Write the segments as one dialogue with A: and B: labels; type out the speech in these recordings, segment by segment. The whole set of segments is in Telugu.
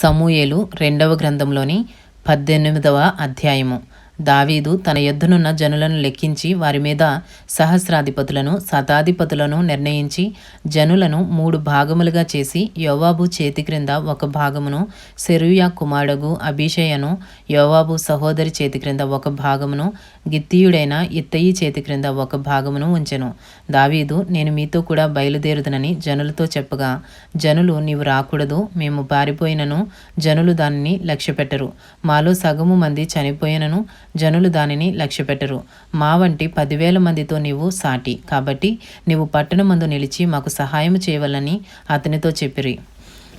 A: సమూయేలు రెండవ గ్రంథంలోని పద్దెనిమిదవ అధ్యాయము. దావీదు తన ఎద్దునున్న జనులను లెక్కించి వారి మీద సహస్రాధిపతులను శతాధిపతులను నిర్ణయించి జనులను మూడు భాగములుగా చేసి యోవాబు చేతి క్రింద ఒక భాగమును సెరుయా కుమారుడు అభిషయను యోవాబు సహోదరి చేతి క్రింద ఒక భాగమును గిత్తీయుడైన ఇత్తయి చేతి క్రింద ఒక భాగమును ఉంచెను. దావీదు నేను మీతో కూడా బయలుదేరుదనని జనులతో చెప్పగా జనులు నీవు రాకూడదు మేము పారిపోయినను జనులు దానిని లక్ష్యపెట్టరు. మాలో సగము మంది చనిపోయినను జనులు దానిని లక్ష్యపెట్టరు. మా వంటి పదివేల మందితో నీవు సాటి. కాబట్టి నీవు పట్టణమందు నిలిచి మాకు సహాయం చేయవలని అతనితో చెప్పిరి.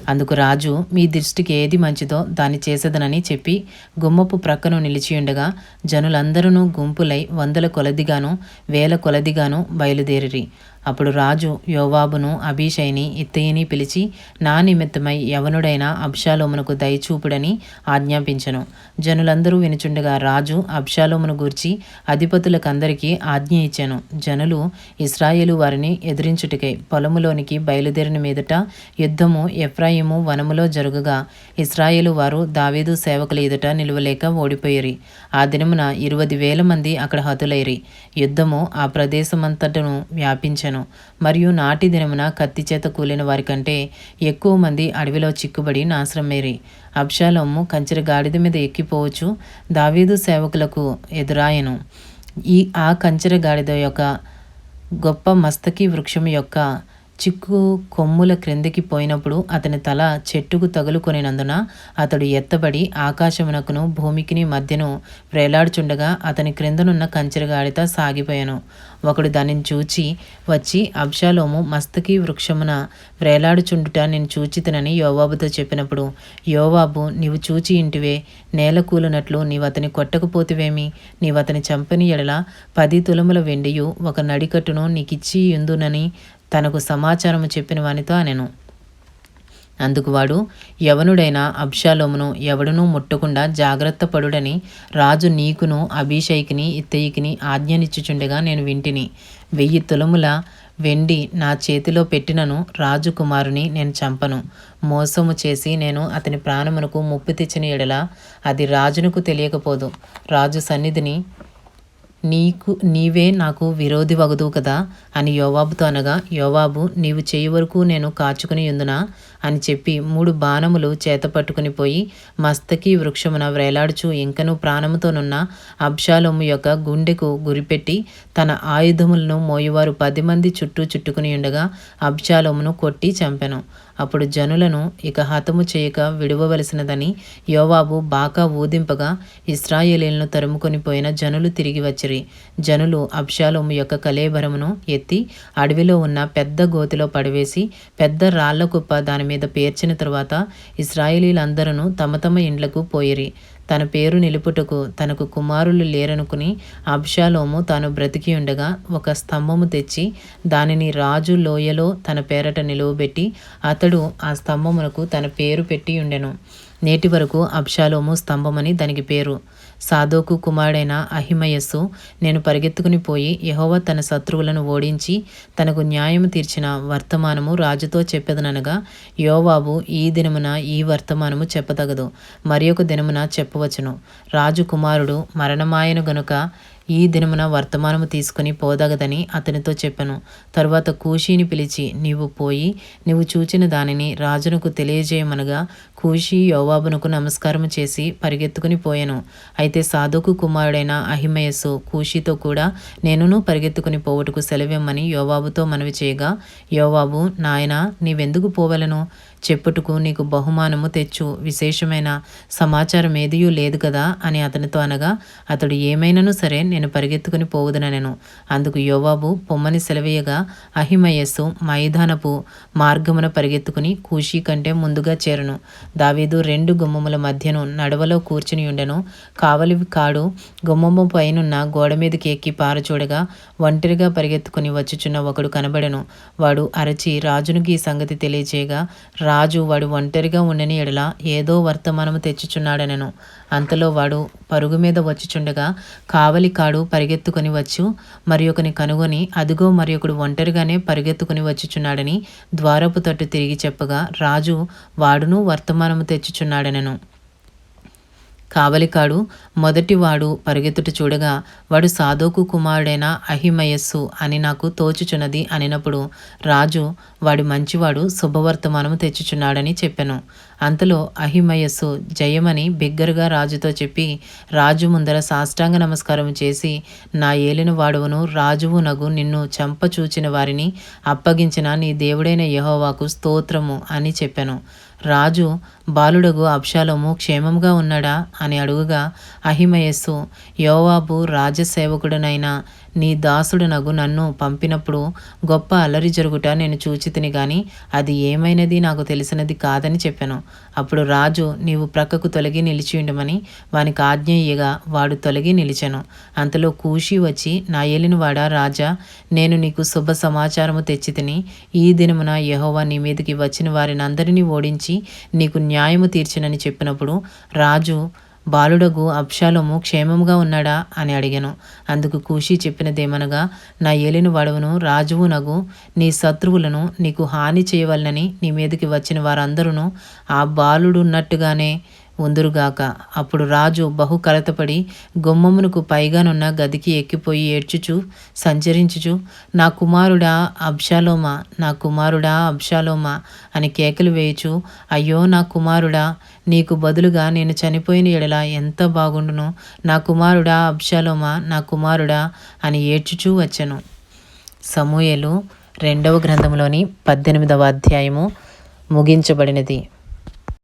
A: అందుకు రాజు మీ దృష్టికి ఏది మంచిదో దాన్ని చేసేదనని చెప్పి గుమ్మపు ప్రక్కను నిలిచియుండగా జనులందరూ గుంపులై వందల కొలదిగాను వేల కొలదిగాను బయలుదేరిరి. అప్పుడు రాజు యోవాబును అభిషైని ఇత్తయిని పిలిచి నా నిమిత్తమై యవనుడైన అబ్షాలోమునకు దయచూపుడని ఆజ్ఞాపించను. జనులందరూ వినుచుండగా రాజు అబ్షాలోమును గూర్చి అధిపతులకందరికీ ఆజ్ఞ ఇచ్చాను. జనులు ఇస్రాయేలు వారిని ఎదిరించుటకై పొలములోనికి బయలుదేరిన మీదట యుద్ధము ఎఫ్రాయిము వనములో జరుగుగా ఇస్రాయేలు వారు దావీదు సేవకుల ఎదుట నిలువలేక ఓడిపోయిరి. ఆ దినమున ఇరవై వేల మంది అక్కడ హతులైరి. యుద్ధము ఆ ప్రదేశమంతటను వ్యాపించను. మరియు నాటి దినమున కత్తి చేత కూలిన వారికంటే ఎక్కువ మంది అడవిలో చిక్కుబడి నాశనమేరి. అబ్షాలోము కంచెర గాడిద మీద ఎక్కిపోవచ్చు. దావీదు సేవకులకు ఎదురాయను. ఈ ఆ కంచెర గాడిద యొక్క గొప్ప మస్తకి వృక్షం యొక్క చిక్కు కొమ్ముల క్రిందికి పోయినప్పుడు అతని తల చెట్టుకు తగులుకొనినందున అతడు ఎత్తబడి ఆకాశమునకును భూమికిని మధ్యను వేలాడుచుండగా అతని క్రిందనున్న కంచెరగాడిత సాగిపోయాను. ఒకడు దానిని చూచి వచ్చి అబ్షాలోము మస్తకి వృక్షమున వేలాడుచుండుట నేను చూచితనని యోవాబుతో చెప్పినప్పుడు యోవాబు నీవు చూచి ఇంటివే నేల కూలినట్లు నీవు అతని కొట్టకపోతివేమి నీవు అతని చంపని ఎడల పది తులముల వెండియు ఒక నడికట్టును నీకిచ్చి ఎందునని తనకు సమాచారము చెప్పిన వానితో అనెను. అందుకు వాడు యవనుడైన అబ్షాలోమును ఎవడునూ ముట్టకుండా జాగ్రత్త పడుడని రాజు నీకును అభిషేకిని ఇత్తయికిని ఆజ్ఞనిచ్చుచుండగా నేను వింటిని. వెయ్యి తులముల వెండి నా చేతిలో పెట్టినను రాజుకుమారుని నేను చంపను. మోసము చేసి నేను అతని ప్రాణమునకు ముప్పు తెచ్చిన ఎడల అది రాజునకు తెలియకపోదు. రాజు సన్నిధిని నీకు నీవే నాకు విరోధి వగదు కదా? అని యోవాబుతో అనగా యోవాబు నీవు చేయి వరకు నేను కాచుకుని ఉందునా? అని చెప్పి మూడు బాణములు చేత పట్టుకుని పోయి మస్తకి వృక్షమున వ్రేలాడుచు ఇంకను ప్రాణముతోనున్న అబ్షాలోము యొక్క గుండెకు గురిపెట్టి తన ఆయుధములను మోయువారు పది మంది చుట్టూ చుట్టుకుని ఉండగా అబ్షాలోమును కొట్టి చంపెను. అప్పుడు జనులను ఇక హతము చేయక విడువవలసినదని యోవాబు బాకా ఊదింపగా ఇస్రాయేలీలను తరుముకొని పోయిన జనులు తిరిగి వచ్చిరి. జనులు అబ్షాలోము యొక్క కలేబరమును ఎత్తి అడవిలో ఉన్న పెద్ద గోతిలో పడవేసి పెద్ద రాళ్ళ కుప్ప దాని మీద పేర్చిన తరువాత ఇస్రాయేలీలందరూ తమ తమ ఇండ్లకు పోయిరి. తన పేరు నిలుపుటకు తనకు కుమారులు లేరనుకుని అబ్షాలోము తాను బ్రతికి ఉండగా ఒక స్తంభము తెచ్చి దానిని రాజు లోయలో తన పేరట నిలువబెట్టి అతడు ఆ స్తంభమునకు తన పేరు పెట్టి ఉండెను. నేటి వరకు అబ్షాలోము స్తంభమని దానికి పేరు. సాదోకు కుమారుడైన అహిమయస్సు నేను పరిగెత్తుకుని పోయి యహోవ తన శత్రువులను ఓడించి తనకు న్యాయం తీర్చిన వర్తమానము రాజుతో చెప్పదనగా యోవాబు ఈ దినమున ఈ వర్తమానము చెప్పదగదు మరి ఒక దినమున చెప్పవచ్చును. రాజు కుమారుడు మరణమాయను గనుక ఈ దినమున వర్తమానము తీసుకుని పోదగదని అతనితో చెప్పాను. తరువాత కూషీని పిలిచి నీవు పోయి నీవు చూచిన దానిని రాజునకు తెలియజేయమనగా కూషి యోవాబునకు నమస్కారం చేసి పరిగెత్తుకుని పోయాను. అయితే సాధుకు కుమారుడైన అహిమయస్సు కూషితో కూడా నేనును పరిగెత్తుకుని పోవటకు సెలవిమ్మని యోవాబుతో మనవి చేయగా యోవాబు నాయన నీవెందుకు పోవలను? చెప్పుటకు నీకు బహుమానము తెచ్చు. విశేషమైన సమాచారం ఏదియూ లేదు కదా అని అతనితో అనగా అతడు ఏమైనను సరే నేను పరిగెత్తుకుని పోవుదనెను అందుకు యోవాబు పొమ్మని సెలవేయగా అహిమయస్సు మైదానపు మార్గమున పరిగెత్తుకుని కూషి కంటే ముందుగా చేరను. దావీదు రెండు గుమ్మముల మధ్యను నడవలో కూర్చుని ఉండెను. కావలి కాడు గుమ్మము పైనున్న గోడ మీదకి ఎక్కి పారచూడగా ఒంటరిగా పరిగెత్తుకుని వచ్చుచున్న ఒకడు కనబడెను. వాడు అరచి రాజునికి ఈ సంగతి తెలియచేయగా రాజు వాడు ఒంటరిగా ఉండని ఎడల ఏదో వర్తమానము తెచ్చుచున్నాడనెను. అంతలో వాడు పరుగు మీద వచ్చుచుండగా కావలి కాడు పరిగెత్తుకొని వచ్చు మరి ఒకని కనుగొని అదిగో మరి ఒకడు ఒంటరిగానే పరిగెత్తుకుని వచ్చుచున్నాడని ద్వారపు తట్టు తిరిగి చెప్పగా రాజు వాడును వర్తమానము తెచ్చుచున్నాడనను. కావలికాడు మొదటివాడు పరిగెత్తుట చూడగా వాడు సాధోకు కుమారుడైన అహిమయస్సు అని నాకు తోచుచున్నది అనినప్పుడు రాజు వాడి మంచివాడు శుభవర్తమానము తెచ్చుచున్నాడని చెప్పెను. అంతలో అహిమయస్సు జయమని బిగ్గరగా రాజుతో చెప్పి రాజు ముందర సాష్టాంగ నమస్కారం చేసి నా ఏలిన వాడువను రాజువు నగు నిన్ను చంపచూచిన వారిని అప్పగించిన నీ దేవుడైన యహోవాకు స్తోత్రము అని చెప్పాను. రాజు బాలుడగు అబ్షాలోము క్షేమంగా ఉన్నాడా? అని అడుగుగా అహిమయస్సు యోవాబు రాజసేవకుడనైన నీ దాసుడునగు నన్ను పంపినప్పుడు గొప్ప అల్లరి జరుగుట నేను చూచితిని గాని అది ఏమైనది నాకు తెలిసినది కాదని చెప్పాను. అప్పుడు రాజు నీవు ప్రక్కకు తొలగి నిలిచి ఉండమని వానికి ఆజ్ఞ ఇయ్యగా వాడు తొలగి నిలిచాను. అంతలో కూషి వచ్చి నా ఏలినవాడా రాజా నేను నీకు శుభ సమాచారము తెచ్చితిని. ఈ దినమున యహోవా నీ మీదకి వచ్చిన వారిని అందరినీ ఓడించి నీకు న్యాయము తీర్చినని చెప్పినప్పుడు రాజు బాలుడగు అబ్షాలోము క్షేమముగా ఉన్నాడా అని అడిగాను. అందుకు కూషి చెప్పినదేమనగా నా ఏలిన వడవును రాజువు నగు నీ శత్రువులను నీకు హాని చేయవలనని నీ మీదకి వచ్చిన వారందరూ ఆ బాలుడున్నట్టుగానే ఉందురుగాక అప్పుడు రాజు బహు కలతపడి గుమ్మమునకు పైగానున్న గదికి ఎక్కిపోయి ఏడ్చుచు సంచరించుచు నా కుమారుడా అబ్షాలోమా నా కుమారుడా అబ్షాలోమా అని కేకలు వేయుచు అయ్యో నా కుమారుడా నీకు బదులుగా నేను చనిపోయిన ఎడల ఎంత బాగుండును? నా కుమారుడా అబ్షాలోమా నా కుమారుడా అని ఏడ్చుచూ వచ్చెను. సమూయలు రెండవ గ్రంథంలోని పద్దెనిమిదవ అధ్యాయము ముగించబడినది.